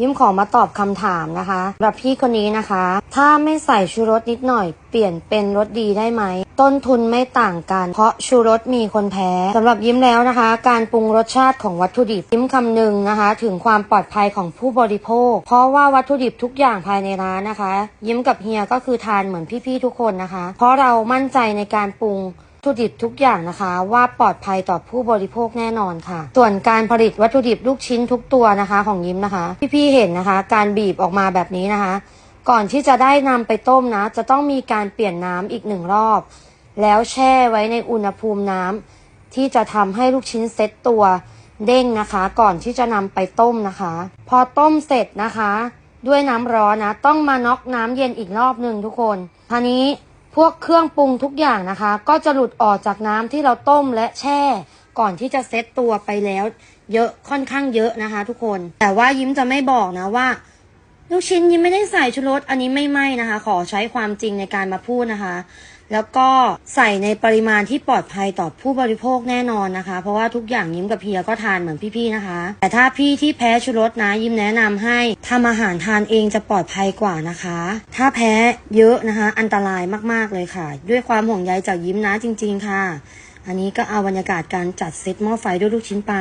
ยิ้มขอมาตอบคำถามนะคะสำหรับพี่คนนี้นะคะ ถ้าไม่ใส่ชูรสนิดหน่อย เปลี่ยนเป็นรสดีได้ไหม ต้นทุนไม่ต่างกัน เพราะชูรสมีคนแพ้สำหรับยิ้มแล้วนะคะ การปรุงรสชาติของวัตถุดิบยิ้มคำนึงนะคะ ถึงความปลอดภัยของผู้บริโภค เพราะว่าวัตถุดิบทุกอย่างภายในร้านนะคะ ยิ้มกับเฮียก็คือทานเหมือนพี่ๆทุกคนนะคะ เพราะเรามั่นใจในการปรุง ถุดิบทุกอย่างนะคะ ว่าปลอดภัยต่อผู้บริโภคแน่นอนค่ะ ส่วนการผลิตวัตถุดิบลูกชิ้นทุกตัวนะคะ ของยิ้มนะคะ พี่ๆเห็นนะคะ การบีบออกมาแบบนี้นะคะ ก่อนที่จะได้นำไปต้มนะ จะต้องมีการเปลี่ยนน้ำอีกหนึ่งรอบ แล้วแช่ไว้ในอุณหภูมิน้ำที่จะทำให้ลูกชิ้นเซ็ตตัวเด้งนะคะ ก่อนที่จะนำไปต้มนะคะ พอต้มเสร็จนะคะ ด้วยน้ำร้อนนะ ต้องมาน็อกน้ำเย็นอีกรอบหนึ่งทุกคนทีนี้ พวกเครื่องปรุงทุกอย่างนะคะ ก็จะหลุดออกจากน้ำที่เราต้มและแช่ ก่อนที่จะเซตตัวไปแล้ว เยอะค่อนข้างเยอะนะคะ ทุกคน แต่ว่ายิ้มจะไม่บอกนะว่า ลูกชิ้นยิ้ไม่ได้ใส่ชูรสอันนี้ไม่ไหมนะคะ ขอใช้ความจริงในการมาพูดนะคะ แล้วก็ใส่ในปริมาณที่ปลอดภัยต่อผู้บริโภคแน่นอนนะคะ เพราะว่าทุกอย่างยิ้มกับเพียก็ทานเหมือนพี่ๆนะคะ แต่ถ้าพี่ที่แพ้ชูรสนะยิ้มแนะนำให้ทำอาหารทานเองจะปลอดภัยกว่านะคะ ถ้าแพ้เยอะนะคะ อันตรายมากๆเลยค่ะ ด้วยความห่วงใยจากยิ้มนะจริง ๆ ค่ะ อันนี้ก็เอาบรรยากาศการจัดเซตหม้อไฟด้วยลูกชิ้นปลา